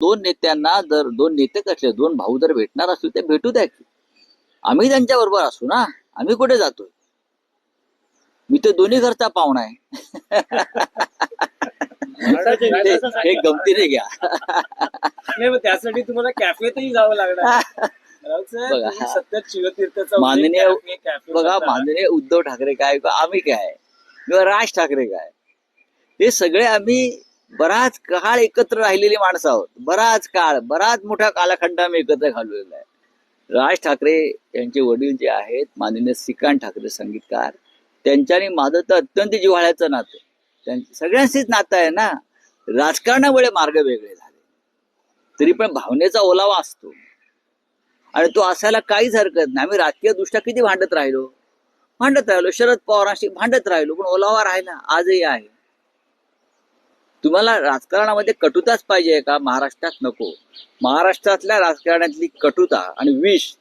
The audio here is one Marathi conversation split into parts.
दोन नेत्यांना जर दोन नेते कसले दोन भाऊ जर भेटणार असतील ते भेटू द्या की. आम्ही त्यांच्या बरोबर असू ना? आम्ही कुठे जातोय? मी तर दोन्ही घरचा पाहुणा आहे. हे गमतीने घ्या. त्यासाठी तुम्हाला कॅफेतही जावं लागणार. बघा, माननीय बघा. माननीय उद्धव ठाकरे काय आम्ही काय? किंवा राज ठाकरे काय? हे सगळे आम्ही बराच काळ एकत्र राहिलेली माणसं आहोत. बराच काळ बराच मोठा कालखंड आम्ही एकत्र घालवलेला आहे. राज ठाकरे यांचे वडील जे आहेत माननीय श्रीकांत ठाकरे संगीतकार त्यांच्यानी माझं तर अत्यंत जिव्हाळ्याचं नातं आहे. सगळ्यांशीच नातं आहे ना. राजकारणामुळे मार्ग वेगळे झाले. तरी पण भावनेचा ओलावा असतो. आणि तो असायला काहीच हरकत नाही. आम्ही राजकीय दृष्ट्या किती भांडत राहिलो? भांडत राहिलो. शरद पवारांशी भांडत राहिलो. पण ओलावा राहिला. आजही आहे. तुम्हाला राजकारणामध्ये कटुताच पाहिजे का? महाराष्ट्रात नको. महाराष्ट्रातल्या राजकारणातली कटुता आणि विष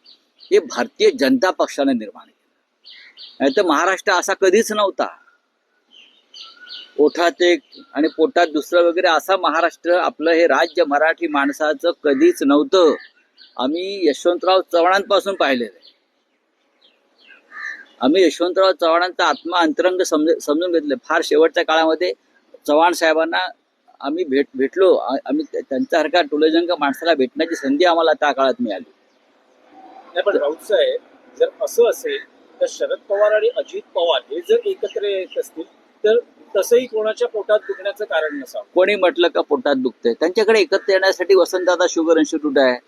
हे भारतीय जनता पक्षाने निर्माण केलं. नाही तर महाराष्ट्र असा कधीच नव्हता. ओठात एक आणि पोटात दुसरं वगैरे असा महाराष्ट्र आपलं हे राज्य मराठी माणसाचं कधीच नव्हतं. आम्ही यशवंतराव चव्हाणांपासून पाहिलेलं आहे. आम्ही यशवंतराव चव्हाणांचा आत्मा अंतरंग समज समजून घेतले. फार शेवटच्या काळामध्ये चव्हाण साहेबांना आम्ही भेट भेटलो. आम्ही त्या- त्यांच्यासारख्या टोलेजंग माणसाला भेटण्याची संधी आम्हाला त्या काळात मिळाली. नाही पण राऊत साहेब जर असं असेल तर शरद पवार आणि अजित पवार हे जर एकत्र येत असतील तर तसंही कोणाच्या पोटात दुखण्याचं कारण नसावं. कोणी म्हटलं का पोटात दुखतंय? त्यांच्याकडे एकत्र येण्यासाठी वसंतदादा शुगर इन्स्टिट्यूट आहे.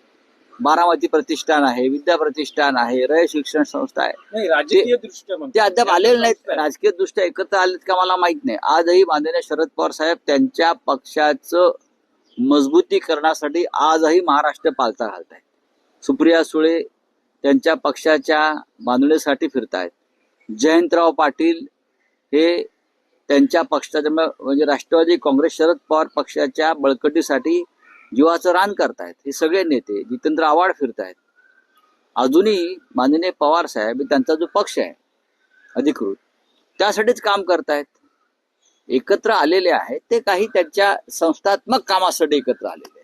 बारामती प्रतिष्ठान आहे विद्या प्रतिष्ठान आहे रय शिक्षण संस्था आहे. नाही राजकीय दृष्ट्या. ते अद्याप आलेले नाहीत राजकीय दृष्ट्या एकत्र आलेत का मला माहीत नाही. आजही माननीय शरद पवार साहेब त्यांच्या पक्षाचं मजबूतीकरणासाठी आजही महाराष्ट्र पालथा घालत आहेत सुप्रिया सुळे त्यांच्या पक्षाच्या बांधणीसाठी फिरतायत. जयंतराव पाटील हे त्यांच्या पक्षाच्या म्हणजे राष्ट्रवादी काँग्रेस शरद पवार पक्षाच्या बळकटीसाठी जीवाचं रान करतायत. हे सगळे नेते जितेंद्र आव्हाड फिरतायत. अजूनही माननीय पवार साहेब त्यांचा जो पक्ष आहे अधिकृत त्यासाठीच काम करतायत. एकत्र आलेले आहेत ते काही त्यांच्या संस्थात्मक कामासाठी एकत्र आलेले आहेत.